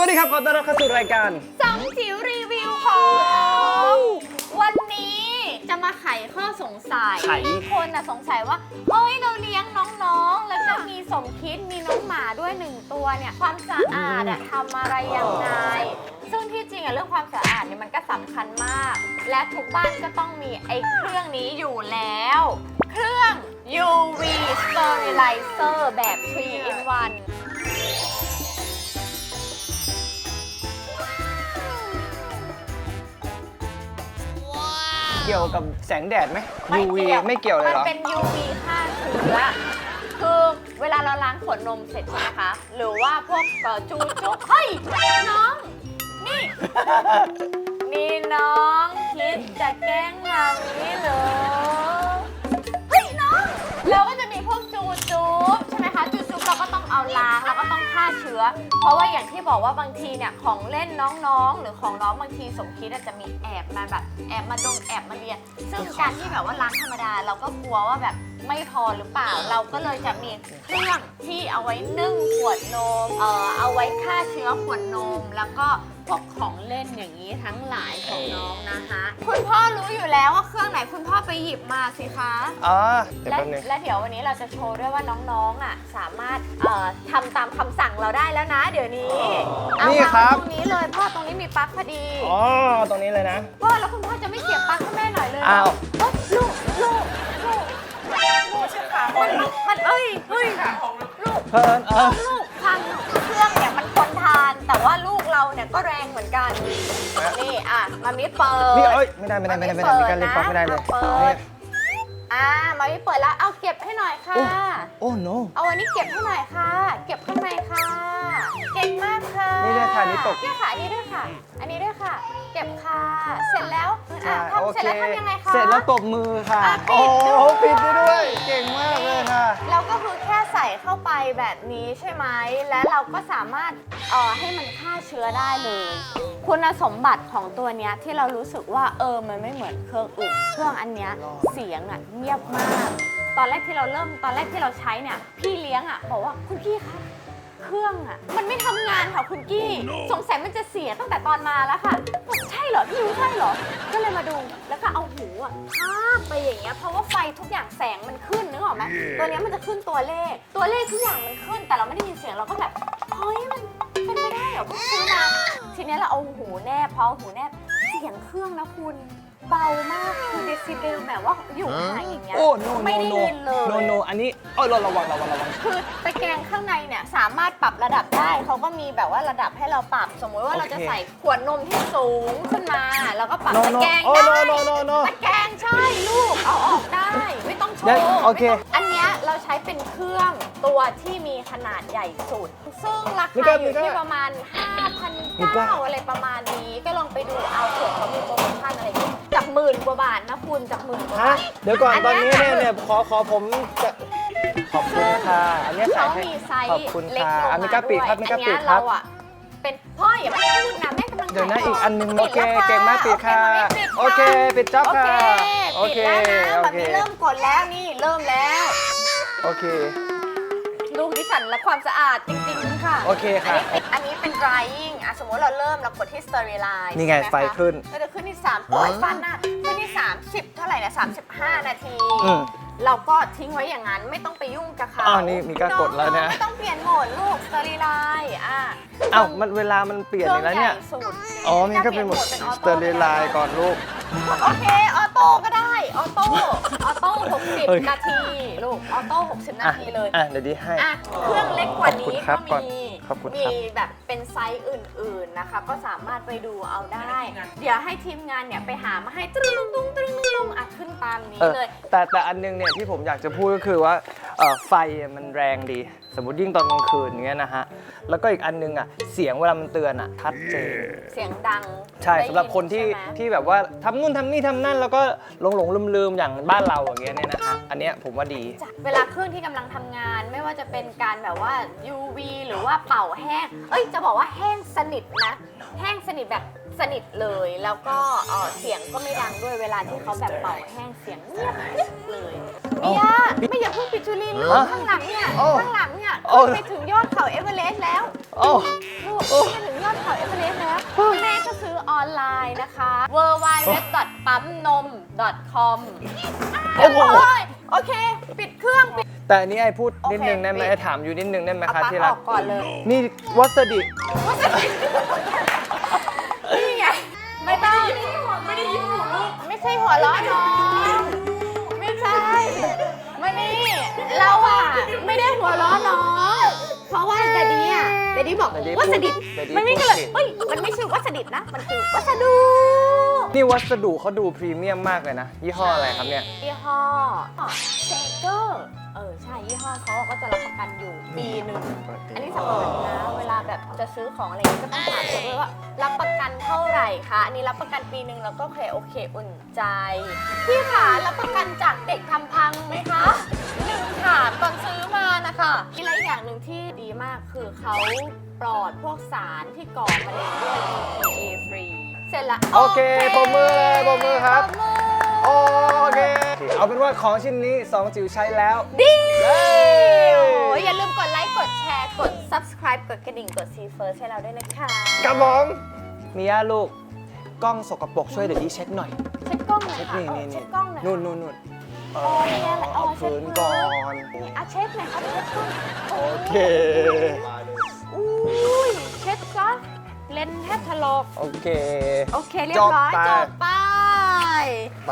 วัสดีครับ ขอต้อนรับเข้าสู่รายการ สองจิ๋วรีวิวของวันนี้จะมาไขข้อสงสัยไขคนน่ะสงสัยว่าเฮ้ยเราเลี้ยงน้องๆ แล้วก็มีสมคิดมีน้องหมาด้วยหนึ่งตัวเนี่ยความสะอาดอะทำอะไรยังไงซึ่งที่จริงอะเรื่องความสะอาดเนี่ยมันก็สำคัญมาก และทุกบ้านก็ต้องมีไอ้เครื่องนี้อยู่แล้ว เครื่อง UV Sterilizer แบบ3 in 1 เกี่ยวกับแสงแดดไหไหมไม่ UV เกี่ยวไม่เกี่ยวเลยเหรอ มันเป็น UV ฆ่าเชื้อคือเวลาเราล้างขวดนมเสร็จใช่ไหมคะ หรือว่าพวกเอ่อจูจุ๊บเฮ้ย น้อง นี่ นี่น้องคิดจะแกล้งเรานี่เหรอ อเชื้อเพราะว่าอย่างที่บอกว่าบางทีเนี่ยของเล่นน้องๆ หรือของน้องบางทีสมคิดอาจจะมีแอบมาแบบแอบมาดมแอบมาเรียน ซึ่งการที่แบบว่าล้างธรรมดาเราก็กลัวว่าแบบไม่พอหรือเปล่า เราก็เลยจะมีเครื่องที่เอาไว้นึ่งขวดนม เอ่อเอาไว้ฆ่าเชื้อขวดนม แล้วก็พวกของเล่นอย่างนี้ทั้ง ไปหยิบมาสิคะ อ๋อเดี๋ยวและแป๊บนึงและเดี๋ยววันนี้เราจะโชว์ด้วยว่าน้องๆอะสามารถเอ่อทำตามคำสั่งเราได้แล้วนะ เดี๋ยวนี้เอานี่วางครัไว้บตรงนี้เลยพ่อตรงนี้มีปลั๊กพอดีอ๋อ ตรงนี้เลยนะ พ่อแล้วคุณพ่อจะไม่เสียบปลั๊กให้แม่หน่อยเลยเหรอ้าว เอ้ยลูกลูกลูกลูกมันมันเอ้ยเฮ้ยลูก เพิ่นเออ ลูกพังเครื่องเนี่ยมันทนทานแต่ว่าลูก เราเนี่ยก็แรงเหมือนกัน นี่อะมามิเปิดนี่เอ้ยไม่ได้ไม่ได้ไม่ได้ไม่ได้มีการเล่นปลั๊กไม่ได้เลยเปิดอ่ามามิเปิดแล้วเอาเก็บให้หน่อยค่ะ โอ้ no เอาอันนี้เก็บให้หน่อยค่ะ เก็บข้างในค่ะ เก่งมากค่ะ นี่ด้วยค่ะนี่ตกเนี่ยค่ะอันนี้ด้วยค่ะ อันนี้ด้วยค่ะ เก็บค่ะ เสร็จแล้วใช่อะโอทำเสร็จเคแล้วทำยังไงคะ เสร็จแล้วตบมือค่ะอะปิโอ้ดด้วยโหปิดได้ด้วย เก่งมากเลยค่ะ เราก็คือแค่ใส่ เข้าไปแบบนี้ใช่ไหม และเราก็สามารถเอ่อให้มันฆ่าเชื้อได้เลย คุณสมบัติของตัวเนี้ยที่เรารู้สึกว่าเออมันไม่เหมือนเครื่องอื่น เครื่องอันเนี้ยเสียงอะเงียบมาก ตอนแรกที่เราเริ่มตอนแรกที่เราใช้เนี่ยพี่เลี้ยงอะบอกว่าคุณพี่คะเครื่องอะมันไม่ทำงานค่ะคุณกี้ สงสัยมันจะเสียตั้งแต่ตอนมาแล้วค่ะบอกใช่เหรอพี่รู้ใช่เหรอ ก็เลยมาดูแล้วก็เอาหูอะทาบไปอย่างเงี้ยเพราะว่าไฟทุกอย่างแสงมัน ตัวเนี้ยมันจะขึ้นตัวเลข ตัวเลขทุกอย่างมันขึ้น แต่เราไม่ได้ยินเสียงเราก็แบบเฮ้ยมันเป็นไปได้เหรอเพิ่งซื้อมาทีเนี้ยเราเอาหูแนบพอเอาหูแนบเสียงเครื่องนะคุณ เบามากคือเดซิเบลแบบว่าอยู่ห่างอย่างเงี้ยโอ้ no ไม่ no ได้ no ยินเลย no no อันนี้เอ้ยระวังระวังระวัง คือตะแกรงข้างในเนี่ยสามารถปรับระดับได้เขาก็มีแบบว่าระดับให้เราปรับ สมมุติว่าเราจะโอเค ใส่ขวดนมที่สูงขึ้นมาเราก็ปรับ no ตะ no แกรงโอ้ได้ no no no no ตะแกรงใช่ลูกเอาออกได้ ไม่ต้องโชงั้นว์โอเค ไม่ต้องอันเนี้ยเราใช้เป็นเครื่องตัวที่มีขนาดใหญ่สุด ซึ่งรานี่คาก็อยู่นี่ก็ที่ประมาณนี่ก็5,900 อะไรประมาณนี้ ก็ลองไปดูเอาเผื่อเขามีโปรโมชั่นอะไรอย่างเงี้ยจากหมื่นกว่าบาทนะคุณจากหมื่นกว่าฮะบาท เดี๋ยวก่อนอันตอนเนี้นี้ย เนี่ยเนี่ยขอขอผมจะขอบคุณค่ะอันเนี้ยใส่เขาให้มีไซขอบส์คุณเล็กค่ะลงอันมานี้ก็ปิดครับด้นี่วยก็อันปิเนี้ดยครัเราบอะเป็นพ่ออย่าเพิ่งพูดนะแม่กำลังเดี๋ยวนะขายอีกอันหนึงโอปิดเค แล้วเก่งมากปิดค่ะ โอโอเคเคปิดจ็อบโอค่ะเคโอปิดเคแล้วนะโอแบบเคนี้เริ่มกดแล้วนี่เริ่มแล้ว โอเค ลูกดิฉันและความสะอาดจริงๆค่ะโอเคค่ะอันนี้เป็นอันนี้เป็น drying อะสมมติเราเริ่มเรากดที่ sterilize นี่ไงใช่หมคะไฟขึ้นก็จะขึ้นที่3โอ้ยฟันน่ะขึ้นที่ 30 เท่าไหร่นะ35 นาที อืมเราก็ทิ้งไว้อย่างนั้นไม่ต้องไปยุ่งกับเขาอ๋อนี่มีการกดแล้วเนี่ย องๆไม่ต้องเปลี่ยนโหมดลูก sterilize อะเอ้ามันเวลามันเปลี่ยนอีกแล้วเนี่ย ครื่องใหญ่สุดอ๋อมันก็เป็นหมดจะปลี่ยนสเตอริไลน์ก่อนลูก โอเค ออโต้ก็ได้ ออโต้ ออโต้เอ้ย60 นาที ลูก ออโต้ 60 นาอะทีเลย อะเดี๋ยวดีให้ อะ เครื่องเล็กกว่านี้ขอบคุณครัก็บก่อน มี ขอบคุณครับมีแบบเป็นไซส์อื่นๆนะคะ ก็สามารถไปดูเอาได้ เดี๋ยวให้ทีมงานเนี่ยไปหามาให้ตรึ้งตุ้งตรึ้งตุ้งอะขึ้นตามนี้เออเลย แต่แต่อันนึงเนี่ยที่ผมอยากจะพูดก็คือว่าเอ่อไฟมันแรงดี สมมติยิ่งตอนกลางคืนอย่างเงี้ยนะฮะ แล้วก็อีกอันนึงอะเสียงเวลามันเตือนอะชัดเจน เสียงดังใช่ได้ยิสำหรับคนที่ใช่ไหม ที่แบบว่าทำนู่นทำนี่ทำนั่น แล้วก็หลงหลงลืมลืมๆอย่างบ้านเราอย่างเงี้ยเนี่ยนะฮะอันเนี้ยผมว่าดีจ้ะเวลาเครื่องที่กำลังทำงานไม่ว่าจะเป็นการแบบว่า UV หรือว่าเป่าแห้ง เอ้ย จะบอกว่าแห้งสนิทนะ แห้งสนิทแบบสนิทเลย แล้วก็เอ่อเสียงก็ไม่ดังด้วยเวลาที่เขาแบบเป่าแห้งเสียงเงียบกริบเลยเบียร์ไม่อย่าเพิ่งปิดจุลินลูกฮะข้างหลังเนี่ยโอ้ข้างหลังเนี่ยโอ้ไปถึงยอดเขาเอเวอเรสต์แล้ว โอ้ ลูกโอ้ไปถึงยอดเขาเอเวอเรสต์แล้ว แม่ก็ซื้อออนไลน์นะคะ w w w ปั๊มนม .com โอ้โหยโอเค ปิดเครื่องปิด แต่อันนี้ไอพูดนิดนึงโอเคได้ไหมปิดไอถามอยู่นิดนึงได้ไหมเอาคะปลั๊กที่อรัอกกก่อนเลย นี่วัสดินี่ไง ไม่ต้อง ไม่ได้ยิ้มหัวลูกไม่ใช่หัวล้อน้อง ไม่ใช่ไม่นี่เราอะไม่ได้หัวล้อน้อง เพราะว่าแต่ดีอะแต่ดีบอกแต่ดีวัสดิตแต่ดีมันไม่ก็เลยพูดผิดเฮ้ยมันไม่ใช่วัสดิตนะ มันคือวัสดุ นี่วัสดุเขาดูพรีเมียมมากเลยนะ ยี่ห้ออะไรครับเนี่ย ยี่ห้อเซเกอร์ เออ ใช่ ยี่ห้อเขาก็จะรับประกันอยู่ปีหนึ่ง อันนี้สำคัญนะ เวลาแบบจะซื้อของอะไรอย่างเงี้ยก็ต้องถามเขาด้วยว่า รับประกันเท่าไหร่คะ อันนี้รับประกันปีหนึ่งแล้วก็โอเคโอเคอุ่นใจ พี่ขารับประกันจากเด็กทำพังไหมคะหนึ่งถามตอนซื้อมานะคะอีกและอีกอย่างหนึ่งที่ดีมากคือเขาปลอดพวกสารที่ก่อมะเร็ง ละ โอเคปรบมือเลยปรบมือครับปมือโอเค เอาเป็นว่าของชิ้นนี้สองจิ๋วใช้แล้ว ดีเย้ โอ้ยอย่าลืมกดไลค์ กดแชร์ กด subscribe กดกระดิ่ง กด see first ให้เราด้วยนะคะ กับผมมีย่าลูก กล้องสกปรกช่วยเดี๋ยวดีเช็ดหน่อย เช็ดกล้องหน่อยเช็ดค่ะนี่เออนี่เช็นี่ดกล้องหน่อยนู่นนู่นนู่นเอโอ้ยเนี่ยแหละเอาเอาเช็พื้ดนมืก่อนนี่อะเช็ดหน่อยครับเช็ดกล้องโอเคอุ้ยเช็ดซะ เลนส์แทบถลอกโอเค โอเคเรียบร้อยจบไปจบไป ไป